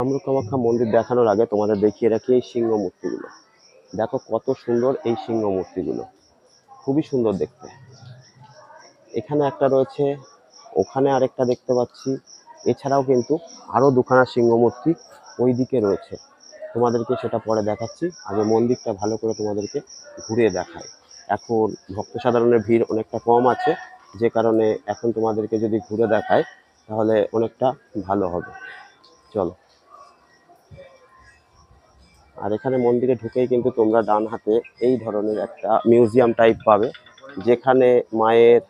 কামরূপ কামাখ্যা মন্দির দেখানোর আগে তোমাদের দেখিয়ে রাখি এই সিংহ মূর্তিগুলো। দেখো কত সুন্দর এই সিংহ মূর্তিগুলো। খুবই সুন্দর দেখতে। এখানে একটা রয়েছে, ওখানে আরেকটা দেখতে পাচ্ছি। এছাড়াও কিন্তু আরও দুখানা সিংহ মূর্তি ওই দিকে রয়েছে। তোমাদেরকে সেটা পরে দেখাচ্ছি। আগে মন্দিরটা ভালো করে তোমাদেরকে ঘুরিয়ে দেখাই। এখন ভক্ত সাধারণের ভিড় অনেকটা কম আছে, যে কারণে এখন তোমাদেরকে যদি ঘুরে দেখায় তাহলে অনেকটা ভালো হবে। চলো। আর এখানে মন্দিরে ঢুকেই কিন্তু তোমরা ডান হাতে এই ধরনের একটা মিউজিয়াম টাইপ পাবে, যেখানে মায়ের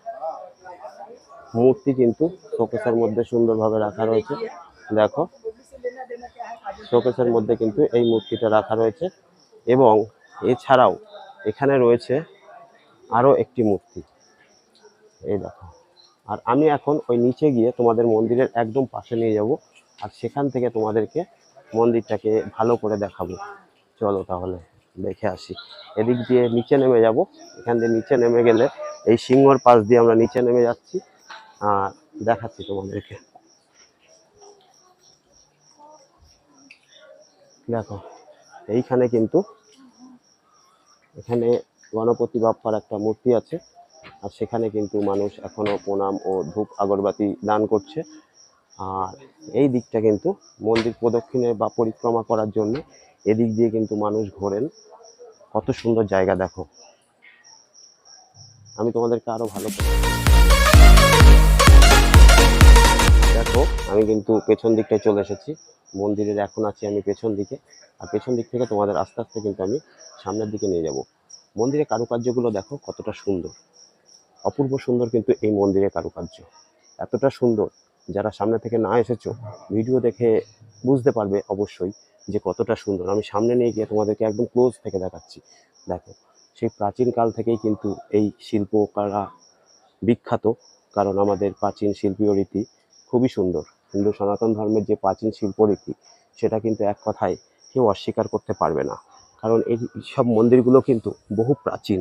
মূর্তি কিন্তু শোকেসের মধ্যে সুন্দরভাবে রাখা রয়েছে। দেখো, শোকেসের মধ্যে কিন্তু এই মূর্তিটা রাখা রয়েছে এবং এছাড়াও এখানে রয়েছে আরও একটি মূর্তি। এই দেখো, আর আমি এখন ওই নিচে গিয়ে তোমাদের মন্দিরের একদম পাশে নিয়ে যাব আর সেখান থেকে তোমাদেরকে মন্দিরটাকে ভালো করে দেখাবো। চলো তাহলে দেখে আসি। এদিক দিয়ে নিচে নেমে যাব। এখান দিয়ে নিচে নেমে গেলে এই সিংহর পাশ দিয়ে আমরা নিচে নেমে যাচ্ছি। আর দেখাচ্ছি তোমাদেরকে। দেখো, এইখানে কিন্তু এখানে গণপতি বাপ্পার একটা মূর্তি আছে। আর সেখানে কিন্তু মানুষ এখনও প্রণাম ও ধূপ আগরবাতি দান করছে। আর এই দিকটা কিন্তু মন্দির প্রদক্ষিণে বা পরিক্রমা করার জন্য এদিক দিয়ে কিন্তু মানুষ ঘোরেন। কত সুন্দর জায়গা, দেখো। আমি তোমাদেরকে আরও ভালো দেখো, আমি কিন্তু পেছন দিকটায় চলে এসেছি। মন্দিরের এখন আছি আমি পেছন দিকে। আর পেছন দিক থেকে তোমাদের আস্তে আস্তে কিন্তু আমি সামনের দিকে নিয়ে যাব। মন্দিরের কারুকার্যগুলো দেখো, কতটা সুন্দর। অপূর্ব সুন্দর কিন্তু এই মন্দিরের কারুকার্য। এতটা সুন্দর, যারা সামনে থেকে না এসেছ, ভিডিও দেখে বুঝতে পারবে অবশ্যই। যে কতটা সুন্দর। আমি সামনে নিয়ে গিয়ে তোমাদেরকে একদম ক্লোজ থেকে দেখাচ্ছি। দেখো, সেই প্রাচীন কাল থেকেই কিন্তু এই শিল্পকলা বিখ্যাত, কারণ আমাদের প্রাচীন শিল্পীয় রীতি খুবই সুন্দর। হিন্দু সনাতন ধর্মের যে প্রাচীন শিল্পরীতি সেটা কিন্তু এক কথায় কেউ অস্বীকার করতে পারবে না। কারণ এই সব মন্দিরগুলো কিন্তু বহু প্রাচীন।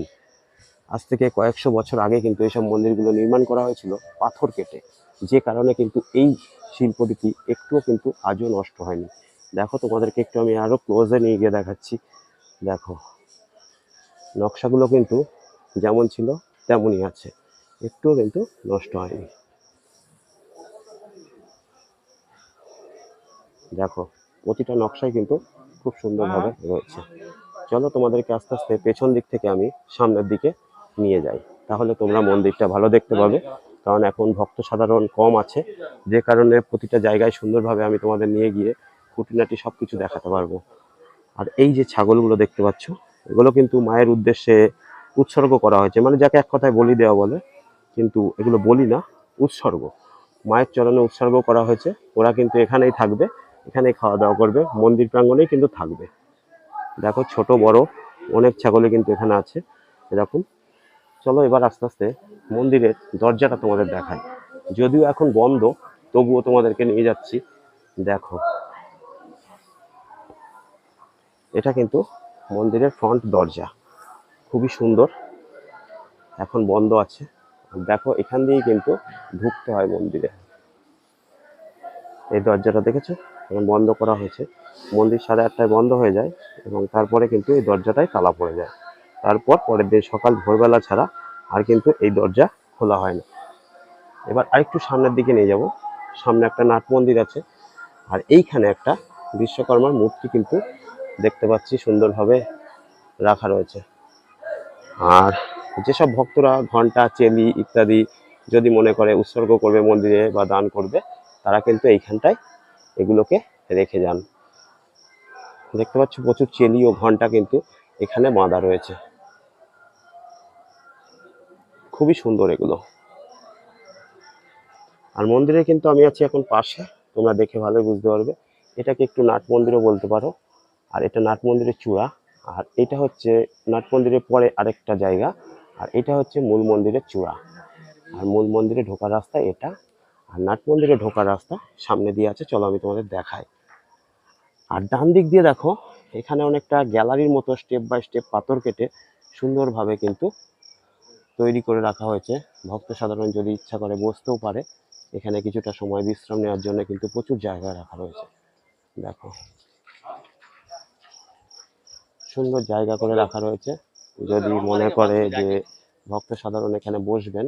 আজ থেকে কয়েকশো বছর আগে কিন্তু এইসব মন্দিরগুলো নির্মাণ করা হয়েছিল পাথর কেটে। যে কারণে কিন্তু এই শিল্পরীতি একটুও কিন্তু আজও নষ্ট হয়নি। দেখো তোমাদেরকে একটু আমি আরও ক্লোজে নিয়ে গিয়ে দেখাচ্ছি। দেখো, নকশাগুলো কিন্তু যেমন ছিল তেমনই আছে। একটুও কিন্তু নষ্ট হয়নি। দেখো, প্রতিটা নকশাই কিন্তু খুব সুন্দরভাবে রয়েছে। চলো তোমাদেরকে আস্তে আস্তে পেছন দিক থেকে আমি সামনের দিকে নিয়ে যাই। তাহলে তোমরা মন্দিরটা ভালো দেখতে পাবে। কারণ এখন ভক্ত সাধারণ কম আছে। যে কারণে প্রতিটা জায়গায় সুন্দরভাবে আমি তোমাদের নিয়ে গিয়ে খুঁটিনাটি সব কিছু দেখাতে পারব। আর এই যে ছাগলগুলো দেখতে পাচ্ছ, এগুলো কিন্তু মায়ের উদ্দেশ্যে উৎসর্গ করা হয়েছে। মানে যাকে এক কথায় বলি দেওয়া বলে, কিন্তু এগুলো বলি না, উৎসর্গ। মায়ের চরণে উৎসর্গ করা হয়েছে। ওরা কিন্তু এখানেই থাকবে, এখানেই খাওয়া দাওয়া করবে, মন্দির প্রাঙ্গণেই কিন্তু থাকবে। দেখো, ছোট, বড়, অনেক ছাগলই কিন্তু এখানে আছে। এরকম। চলো এবার আস্তে আস্তে মন্দিরের দরজাটা তোমাদের দেখায় যদিও এখন বন্ধ, তবুও তোমাদেরকে নিয়ে যাচ্ছি। দেখো। এটা কিন্তু মন্দিরের ফ্রন্ট দরজা। খুবই সুন্দর। এখন বন্ধ আছে। দেখো, এখান দিয়েই কিন্তু ঢুকতে হয় মন্দিরে। এই দরজাটা দেখেছ? এখন বন্ধ করা হয়েছে। মন্দির সাড়ে আটটায় বন্ধ হয়ে যায় এবং তারপরে কিন্তু এই দরজাটায় তালা পড়ে যায়। তারপর পরের দিন সকাল ভোরবেলা ছাড়া আর কিন্তু এই দরজা খোলা হয় না। এবার আরেকটু সামনের দিকে নিয়ে যাব। সামনে একটা নাট মন্দির আছে। আর এইখানে একটা বিশ্বকর্মার মূর্তি কিন্তু দেখতে পাচ্ছি, সুন্দরভাবে রাখা রয়েছে। আর যেসব ভক্তরা ঘণ্টা, চেলি ইত্যাদি যদি মনে করে উৎসর্গ করবে মন্দিরে বা দান করবে, তারা কিন্তু এইখানটায় এগুলোকে রেখে যান। দেখতে পাচ্ছ প্রচুর চেলি ও ঘণ্টা কিন্তু এখানে বাঁধা রয়েছে। খুবই সুন্দর এগুলো। আর মন্দিরে কিন্তু আমি আছি এখন পাশে, তোমরা দেখে ভালো বুঝতে পারবে। এটাকে একটু নাট মন্দিরও বলতে পারো। আর এটা নাট মন্দিরের চূড়া, আর এটা হচ্ছে নাট মন্দিরের পরে আরেকটা জায়গা, আর এটা হচ্ছে মূল মন্দিরের চূড়া। আর মূল মন্দিরে ঢোকার রাস্তা এটা, আর নাট মন্দিরে ঢোকার রাস্তা সামনে দিয়ে আছে, চলো আমি তোমাদের দেখাই। আর ডান দিক দিয়ে দেখো, এখানে অনেকটা গ্যালারির মতো স্টেপ বাই স্টেপ পাথর কেটে সুন্দরভাবে কিন্তু তৈরি করে রাখা হয়েছে। ভক্ত সাধারণ যদি ইচ্ছা করে বসতেও পারে, এখানে কিছুটা সময় বিশ্রাম নেওয়ার জন্য কিন্তু প্রচুর জায়গা রাখা রয়েছে। দেখো। সুন্দর জায়গা করে রাখা রয়েছে। যদি মনে করে যে ভক্ত সাধারণ এখানে বসবেন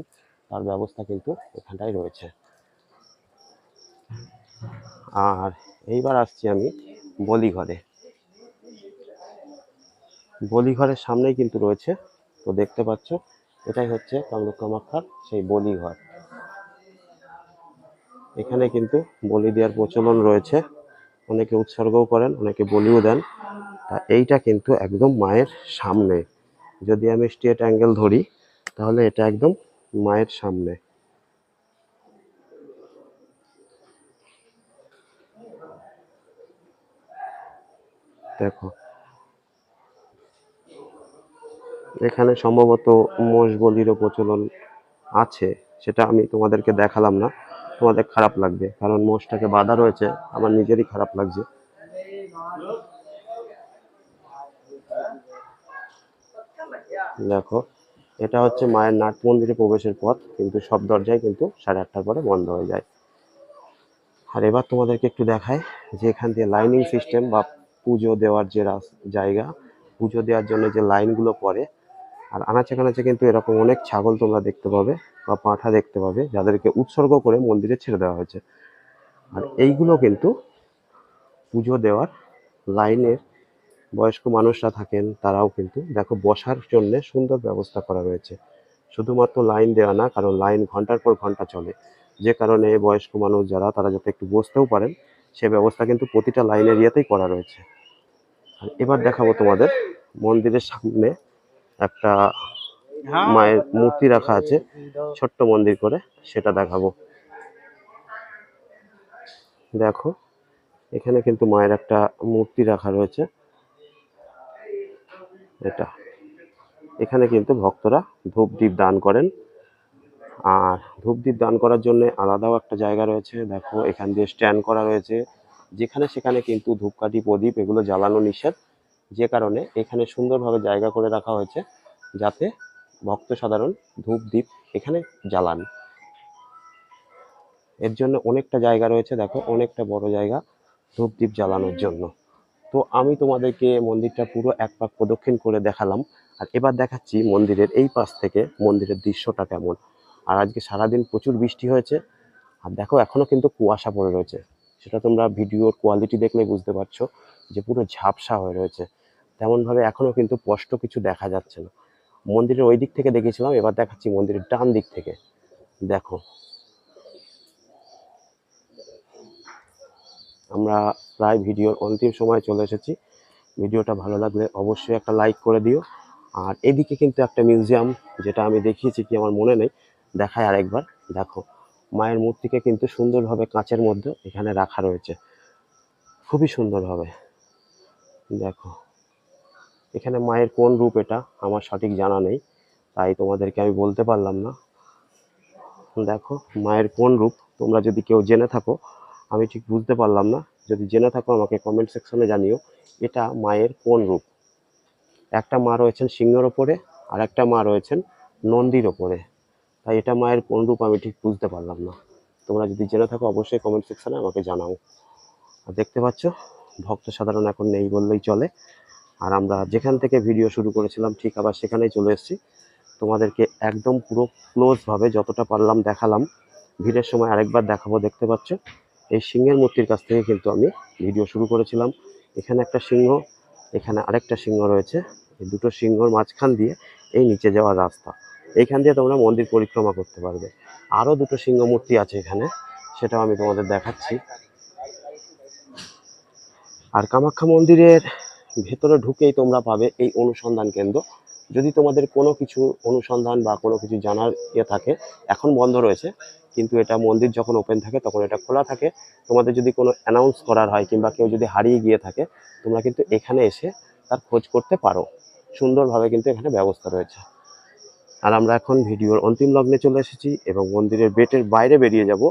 তার ব্যবস্থা কিন্তু এখানটাই রয়েছে। আর এইবার আসছি আমি বলিঘরে। বলিঘরের সামনেই কিন্তু রয়েছে তো দেখতে পাচ্ছ এটাই হচ্ছে কামরূপ কামাখ্যার সেই বলিঘর। এখানে কিন্তু বলি দেওয়ার প্রচলন রয়েছে। অনেকে উৎসর্গও করেন অনেকে বলিও দেন। এইটা কিন্তু একদম মায়ের সামনে। যদি আমি স্ট্রেট অ্যাঙ্গেল ধরি, তাহলে এটা একদম মায়ের সামনে। দেখো। এখানে সম্ভবত মোষ বলিরও প্রচলন আছে, সেটা আমি তোমাদেরকে দেখালাম না। তোমাদের খারাপ লাগবে, কারণ মোষটাকে বাঁধা রয়েছে, আমার নিজেরই খারাপ লাগছে। দেখো, এটা হচ্ছে মায়ের নাট মন্দিরে প্রবেশের পথ, কিন্তু সব দরজায় কিন্তু সাড়ে আটটার পরে বন্ধ হয়ে যায়। আর এবার তোমাদেরকে একটু দেখায় যে এখান দিয়ে লাইনিং সিস্টেম বা পুজো দেওয়ার যে জায়গা, পুজো দেওয়ার জন্য যে লাইনগুলো পড়ে, আর আনাচে কানাচে কিন্তু এরকম অনেক ছাগল তোমরা দেখতে পাবে বা পাঁঠা দেখতে পাবে, যাদেরকে উৎসর্গ করে মন্দিরে ছেড়ে দেওয়া হয়েছে। আর এইগুলো কিন্তু পুজো দেওয়ার লাইনের বয়স্ক মানুষরা থাকেন, তারাও কিন্তু দেখো বসার জন্য সুন্দর ব্যবস্থা করা রয়েছে। শুধুমাত্র লাইন দেওয়া না, কারণ লাইন ঘণ্টার পর ঘণ্টা চলে। যে কারণে বয়স্ক মানুষ যারা, তারা যাতে একটু বসতেও পারেন, সে ব্যবস্থা কিন্তু প্রতিটা লাইনের ইয়েতেই করা রয়েছে। আর এবার দেখাবো তোমাদের মন্দিরের সামনে একটা মায়ের মূর্তি রাখা আছে, ছোট্ট মন্দির করে, সেটা দেখাবো। দেখো, এখানে কিন্তু মায়ের একটা মূর্তি রাখা রয়েছে। এটা। এখানে কিন্তু ভক্তরা ধূপ দ্বীপ দান করেন। আর ধূপ দ্বীপ দান করার জন্য আলাদাও একটা জায়গা রয়েছে। দেখো, এখান দিয়ে স্ট্যান্ড করা রয়েছে। যেখানে সেখানে কিন্তু ধূপকাঠি, প্রদীপ এগুলো জ্বালানো নিষেধ। যে কারণে এখানে সুন্দরভাবে জায়গা করে রাখা হয়েছে যাতে ভক্ত সাধারণ ধূপ দ্বীপ এখানে জ্বালান। এর জন্য অনেকটা জায়গা রয়েছে। দেখো, অনেকটা বড় জায়গা ধূপ দ্বীপ জ্বালানোর জন্য। তো আমি তোমাদেরকে মন্দিরটা পুরো এক পাক প্রদক্ষিণ করে দেখালাম। আর এবার দেখাচ্ছি মন্দিরের এই পাশ থেকে মন্দিরের দৃশ্যটা কেমন। আর আজকে সারাদিন প্রচুর বৃষ্টি হয়েছে। আর দেখো এখনও কিন্তু কুয়াশা পড়ে রয়েছে। সেটা তোমরা ভিডিওর কোয়ালিটি দেখলে বুঝতে পারছ যে পুরো ঝাপসা হয়ে রয়েছে। তেমনভাবে এখনও কিন্তু স্পষ্ট কিছু দেখা যাচ্ছে না। মন্দিরের ওই দিক থেকে দেখেছিলাম এবার দেখাচ্ছি মন্দিরের ডান দিক থেকে। দেখো আমরা প্রায় ভিডিওর অন্তিম সময় চলে এসেছি। ভিডিওটা ভালো লাগলে অবশ্যই একটা লাইক করে দিও। আর এদিকে কিন্তু একটা মিউজিয়াম যেটা আমি দেখিয়েছি কি আমার মনে নেই, দেখায় আরেকবার। দেখো, মায়ের মূর্তিকে কিন্তু সুন্দরভাবে কাঁচের মধ্যে এখানে রাখা রয়েছে। খুবই সুন্দরভাবে। দেখো, এখানে মায়ের কোন রূপ এটা আমার সঠিক জানা নেই, তাই তোমাদেরকে আমি বলতে পারলাম না। দেখো, মায়ের কোন রূপ তোমরা যদি কেউ জেনে থাকো আমি ঠিক বুঝতে পারলাম না। যদি জেনে থাকো আমাকে কমেন্ট সেকশনে জানিও, এটা মায়ের কোন রূপ? একটা মা রয়েছেন সিংহের ওপরে, আর একটা মা রয়েছেন নন্দীর ওপরে। তাই এটা মায়ের কোন রূপ আমি ঠিক বুঝতে পারলাম না। তোমরা যদি জেনে থাকো, অবশ্যই কমেন্ট সেকশনে আমাকে জানাও। আর দেখতে পাচ্ছ, ভক্ত সাধারণ এখন নেই বললেই চলে। আর আমরা যেখান থেকে ভিডিও শুরু করেছিলাম, ঠিক আবার সেখানেই চলে এসেছি। তোমাদেরকে একদম পুরো ক্লোজভাবে যতটা পারলাম দেখালাম। ভিড়ের সময় আরেকবার দেখাবো, দেখতে পাচ্ছ? এই সিংহের মূর্তির কাছ থেকে কিন্তু আমি ভিডিও শুরু করেছিলাম। এখানে একটা সিংহ, এখানে আরেকটা সিংহ রয়েছে। এই দুটো সিংহর মাঝখান দিয়ে এই নিচে যাওয়ার রাস্তা। এইখান দিয়ে তোমরা মন্দির পরিক্রমা করতে পারবে। আরও দুটো সিংহ মূর্তি আছে এখানে, সেটাও আমি তোমাদের দেখাচ্ছি। আর কামাখ্যা মন্দিরের ভেতরে ঢুকেই তোমরা পাবে এই অনুসন্ধান কেন্দ্র। যদি তোমাদের কোনো কিছু অনুসন্ধান বা কোনো কিছু জানার ইয়ে থাকে, এখন বন্ধ রয়েছে, কিন্তু এটা মন্দির যখন ওপেন থাকে তখন এটা খোলা থাকে। তোমাদের যদি কোনো অ্যানাউন্স করার হয় কিংবা কেউ যদি হারিয়ে গিয়ে থাকে, তোমরা কিন্তু এখানে এসে তার খোঁজ করতে পারো। সুন্দরভাবে কিন্তু এখানে ব্যবস্থা রয়েছে। আর আমরা এখন ভিডিওর অন্তিম লগ্নে চলে এসেছি এবং মন্দিরের গেটের বাইরে বেরিয়ে যাব।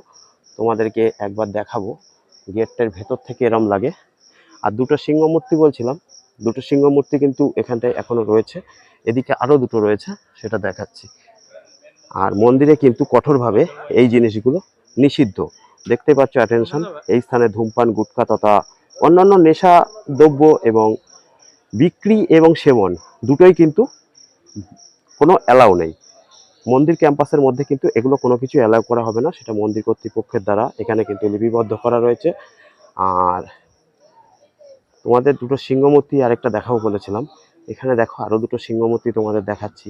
তোমাদেরকে একবার দেখাবো। গেটটার ভেতর থেকে এরম লাগে। আর দুটো সিংহ মূর্তি বলছিলাম দুটো সিংহ মূর্তি কিন্তু এখানটায় এখনও রয়েছে। এদিকে আরও দুটো রয়েছে, সেটা দেখাচ্ছি। আর মন্দিরে কিন্তু কঠোরভাবে এই জিনিসগুলো নিষিদ্ধ। দেখতে পাচ্ছ অ্যাটেনশন এই স্থানে ধূমপান গুটখা তথা অন্যান্য নেশা দ্রব্য এবং বিক্রি এবং সেবন দুটোই কিন্তু কোনো অ্যালাউ নেই। মন্দির ক্যাম্পাসের মধ্যে কিন্তু এগুলো কোনো কিছু অ্যালাউ করা হবে না। সেটা মন্দির কর্তৃপক্ষের দ্বারা এখানে কিন্তু লিপিবদ্ধ করা রয়েছে। আর তোমাদের দুটো সিংহমূর্তি আরেকটা দেখাবো বলেছিলাম। এখানে দেখো আরও দুটো সিংহমূর্তি তোমাদের দেখাচ্ছি।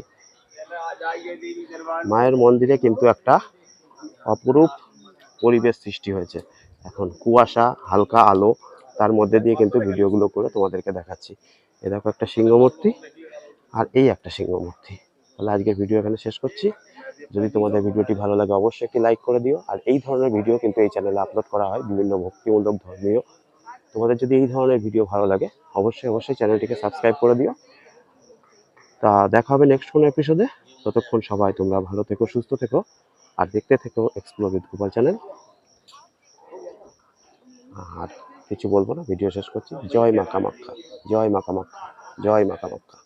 মায়ের মন্দিরে কিন্তু একটা অপরূপ পরিবেশ সৃষ্টি হয়েছে। এখন কুয়াশা, হালকা আলো, তার মধ্যে দিয়ে কিন্তু ভিডিওগুলো করে তোমাদেরকে দেখাচ্ছি। এ দেখো একটা সিংহমূর্তি আর এই একটা সিংহমূর্তি। তাহলে আজকের ভিডিও এখানে শেষ করছি। যদি তোমাদের ভিডিওটি ভালো লাগে অবশ্যই একটি লাইক করে দিও। আর এই ধরনের ভিডিও কিন্তু এই চ্যানেলে আপলোড করা হয়। বিভিন্ন ভক্তিমূলক ধর্মীয় তোমাদের যদি এই ধরনের ভিডিও ভালো লাগে, অবশ্যই অবশ্যই চ্যানেলটিকে সাবস্ক্রাইব করে দিও। তা দেখা হবে নেক্সট কোনো এপিসোডে ততক্ষণ সবাই তোমরা ভালো থেকো, সুস্থ থেকো, আর দেখতে থেকো এক্সপ্লোর উইথ গোপাল চ্যানেল আর কিছু বলব না ভিডিও শেষ করছি। জয় মা কামাক্ষা, জয় মা কামাক্ষা, জয় মা কামাখ্যা